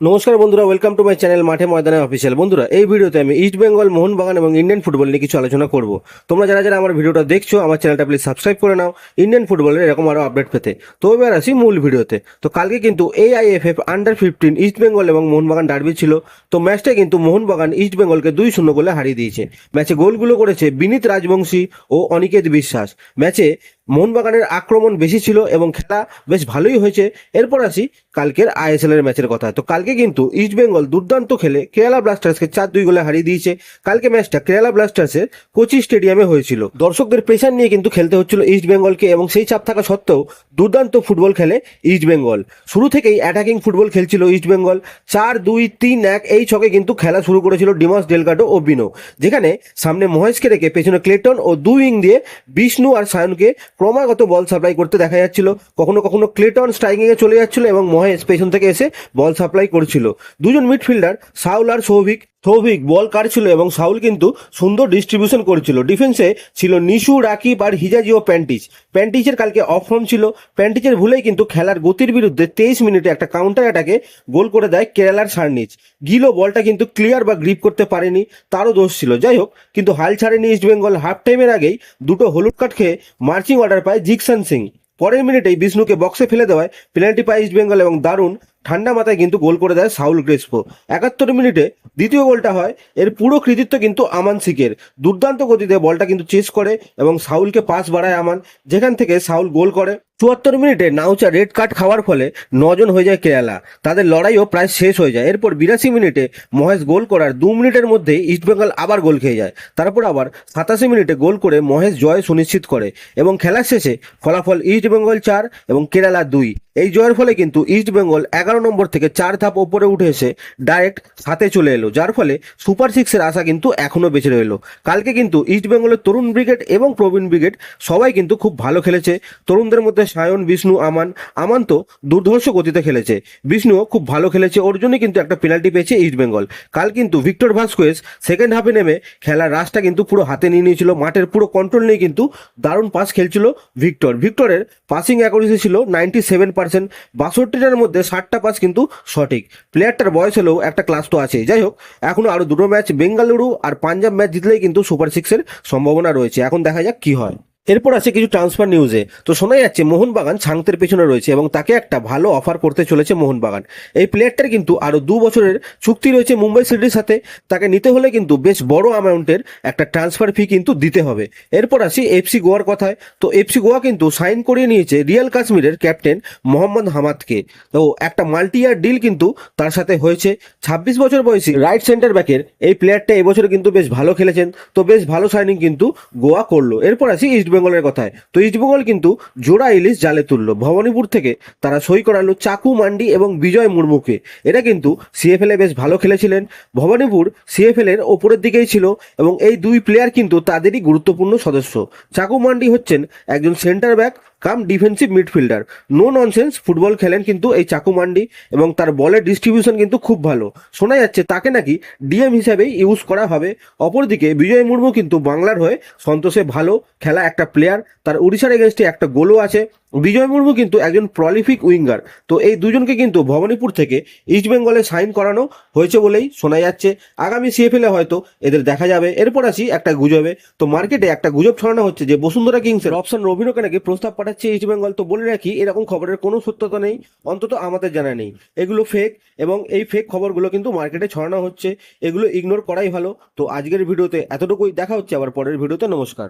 নমস্কার বন্ধুরা welcome to my channel মাঠে ময়দানে অফিসিয়াল বন্ধুরা, এই ভিডিওতে আমি ইস্ট বেঙ্গল মোহনবাগান এবং ইন্ডিয়ান ফুটবল নিয়ে কিছু আলোচনা করব। তোমরা যারা যারা আমার ভিডিওটা দেখছ, আমার চ্যানেলটা প্লিজ সাবস্ক্রাইব করে নাও। ইন্ডিয়ান ফুটবলের এরকম আরও আপডেট পেতে। তো এবার আসি মূল ভিডিওতে। তো কালকে কিন্তু AIFF under fifteen East Bengal এবং মোহনবাগান ডার্বি ছিল। তো ম্যাচটা কিন্তু মোহনবাগান ইস্ট বেঙ্গলকে দুই শূন্য গোলে হারিয়ে দিয়েছে। ম্যাচে গোলগুলো করেছে বিনীত রাজবংশী ও অনিকেত বিশ্বাস। ম্যাচে মোহনবাগানের আক্রমণ বেশি ছিল এবং খেলা বেশ ভালোই হয়েছে। এরপর আসি কালকের আইএসএল এর ম্যাচের কথা। তো কালকে কিন্তু ইস্ট বেঙ্গল দুর্দান্ত খেলে কেরালা ব্লাস্টার্সকে চার দুই গোলে হারিয়ে দিয়েছে। কালকে ম্যাচটা কেরালা ব্লাস্টার্সের কোচি স্টেডিয়ামে হয়েছিল। দর্শকদের প্রেশার নিয়ে কিন্তু খেলতে হচ্ছিল ইস্ট বেঙ্গলকে এবং সেই চাপ থাকা সত্ত্বেও দুর্দান্ত ফুটবল খেলে ইস্ট বেঙ্গল। শুরু থেকেই অ্যাটাকিং ফুটবল খেলছিল ইস্ট বেঙ্গল। চার, দুই, তিন, এক এই ছকে কিন্তু খেলা শুরু করেছিল ডিমাস ডেলগাডো ও বিনো। যেখানে সামনে মহেশকে রেখে পেছনে ক্লেটন ও দুই উইং দিয়ে বিষ্ণু আর সায়নকে ক্রমাগত বল সাপ্লাই করতে দেখা যাচ্ছিল। কখনো কখনো ক্লেটন স্ট্রাইকিংয়ে চলে যাচ্ছিল এবং মহেশ পেছন থেকে এসে বল সাপ্লাই করছিল। দুজন মিডফিল্ডার, সাউল আর সৌভিক সৌভিক বল কাটছিল এবং সাউল কিন্তু সুন্দর ডিস্ট্রিবিউশন করছিল। ডিফেন্সে ছিল নিশু, রাকিব আর হিজাজি ও প্যান্টিচ। প্যান্টিচের কালকে অফ ফর্ম ছিল। প্যান্টিচের ভুলেই কিন্তু খেলার গতির বিরুদ্ধে তেইশ মিনিটে একটা কাউন্টার অ্যাটাকে গোল করে দেয় কেরালার সার্নিচ। গিলো বলটা কিন্তু ক্লিয়ার বা গ্রিপ করতে পারেনি, তারও দোষ ছিল। যাই হোক, কিন্তু হাল ছাড়েনি ইস্টবেঙ্গল হাফ টাইমের আগেই দুটো হলুদ কার্ড খেয়ে মার্চিং অর্ডার পায় জিকসান সিং। পরের মিনিটেই বিষ্ণুকে বক্সে ফেলে দেওয়ায় পেনাল্টি পায় ইস্টবেঙ্গল এবং দারুণ ঠান্ডা মাথায় কিন্তু গোল করে দেয় সাউল ক্রেসপো। একাত্তর মিনিটে দ্বিতীয় গোলটা হয়, এর পুরো কৃতিত্ব কিন্তু আমান সিকের। দুর্দান্ত গতিতে বলটা কিন্তু চেস করে এবং সাউলকে পাস বাড়ায় আমান, যেখান থেকে সাউল গোল করে। চুয়াত্তর মিনিটে নাউচা রেড কার্ড খাওয়ার ফলে নজন হয়ে যায় কেরালা। তাদের লড়াইও প্রায় শেষ হয়ে যায়। এরপর বিরাশি মিনিটে মহেশ গোল করার দু মিনিটের মধ্যেই ইস্টবেঙ্গল আবার গোল খেয়ে যায়। তারপর আবার সাতাশি মিনিটে গোল করে মহেশ জয় সুনিশ্চিত করে এবং খেলার শেষে ফলাফল ইস্টবেঙ্গল চার এবং কেরালা দুই। এই জয়ের ফলে কিন্তু ইস্টবেঙ্গল এগারো নম্বর থেকে চার ধাপ ওপরে উঠে এসে ডাইরেক্ট হাতে চলে এলো, যার ফলে সুপার সিক্সের আশা কিন্তু এখনও বেঁচে রইল। কালকে কিন্তু ইস্টবেঙ্গলের তরুণ ব্রিগেড এবং প্রবীণ ব্রিগেড সবাই কিন্তু খুব ভালো খেলেছে। তরুণদের মধ্যে সায়ন, বিষ্ণু, আমান আমান তো দুর্ধর্ষ গতিতে খেলেছে। বিষ্ণুও খুব ভালো খেলেছে, ওর জন্যই কিন্তু একটা পেনাল্টি পেয়েছে ইস্টবেঙ্গল কাল কিন্তু ভিক্টর ভাস্কোয়েস সেকেন্ড হাফে নেমে খেলার রাশটা কিন্তু পুরো হাতে নিয়ে নিয়েছিল, মাঠের পুরো কন্ট্রোল নিয়ে কিন্তু দারুণ পাস খেলছিল ভিক্টর। ভিক্টরের পাসিং অ্যাকুরেসি ছিল নাইনটি সেভেন পার্সেন্ট বাষট্টিটার মধ্যে ষাটটা পাস কিন্তু সঠিক। প্লেয়ারটার বয়স হলেও একটা ক্লাস তো আছে যাই হোক, এখনও আরও দুটো ম্যাচ বেঙ্গালুরু আর পাঞ্জাব ম্যাচ জিতলেই কিন্তু সুপার সিক্সের সম্ভাবনা রয়েছে। এখন দেখা যাক কী হয়। এরপর আছে কিছু ট্রান্সফার নিউজে তো শোনা যাচ্ছে, মোহনবাগান ছাংতের পেছনে রয়েছে এবং তাকে একটা ভালো অফার করতে চলেছে মোহনবাগান। এই প্লেয়ারটার কিন্তু আরও দু বছরের চুক্তি রয়েছে মুম্বাই সিটির সাথে। তাকে নিতে হলে কিন্তু বেশ বড় অ্যামাউন্টের একটা ট্রান্সফার ফি কিন্তু দিতে হবে। এরপর আসি এফসি গোয়ার কথায়। তো এফসি গোয়া কিন্তু সাইন করিয়ে নিয়েছে রিয়াল কাশ্মীরের ক্যাপ্টেন মোহাম্মদ হামাদকে। তো একটা মাল্টি ইয়ার ডিল কিন্তু তার সাথে হয়েছে। ছাব্বিশ বছর বয়সী রাইট সেন্টার ব্যাকের এই প্লেয়ারটা এবছর কিন্তু বেশ ভালো খেলেছেন। তো বেশ ভালো সাইনিং কিন্তু গোয়া করল। এরপর আসি ইস্ট বেঙ্গলের কথায়। তো ইস্টবেঙ্গল কিন্তু জোড়া ইলিশ জালে তুললো। ভবানীপুর থেকে তারা সই করালো চাকু মান্ডি এবং বিজয় মুর্মুকে। এরা কিন্তু সিএফএল এ বেশ ভালো খেলেছিলেন। ভবানীপুর সিএফএল এর ওপরের দিকেই ছিল এবং এই দুই প্লেয়ার কিন্তু তাদেরই গুরুত্বপূর্ণ সদস্য। চাকু মান্ডি হচ্ছেন একজন centre back cum defensive midfielder. No nonsense football খেলেন কিন্তু এই চাকু মান্ডি এবং তার বলের ডিস্ট্রিবিউশন কিন্তু খুব ভালো। শোনা যাচ্ছে তাকে নাকি ডিএম হিসাবেই ইউজ করা হবে। অপরদিকে বিজয় মুর্মু কিন্তু বাংলার হয়ে সন্তোষে ভালো খেলা একটা প্লেয়ার তার উড়িষ্যার এগেনস্টে একটা গোলও আছে। বিজয় মুর্মু কিন্তু একজন প্রলিফিক উইঙ্গার তো এই দুজনকে কিন্তু ভবানীপুর থেকে ইস্ট বেঙ্গলে সাইন করানো হয়েছে বলেই শোনা যাচ্ছে। আগামী সিএফএলে হয়তো এদের দেখা যাবে। এরপর আসি একটা গুজবে। তো মার্কেটে একটা গুজব ছড়ানো হচ্ছে যে বসুন্ধরা কিংসের অপশন রবিনকে নাকি প্রস্তাব পাঠাচ্ছে ইস্ট বেঙ্গল তো বলে রাখি, এরকম খবরের কোনো সত্যতা নেই। অন্তত আমাদের জানা নেই। এগুলো ফেক এবং এই ফেক খবরগুলো কিন্তু মার্কেটে ছড়ানো হচ্ছে। এগুলো ইগনোর করাই ভালো। তো আজকের ভিডিওতে এতটুকুই। দেখা হচ্ছে আবার পরের ভিডিওতে। নমস্কার।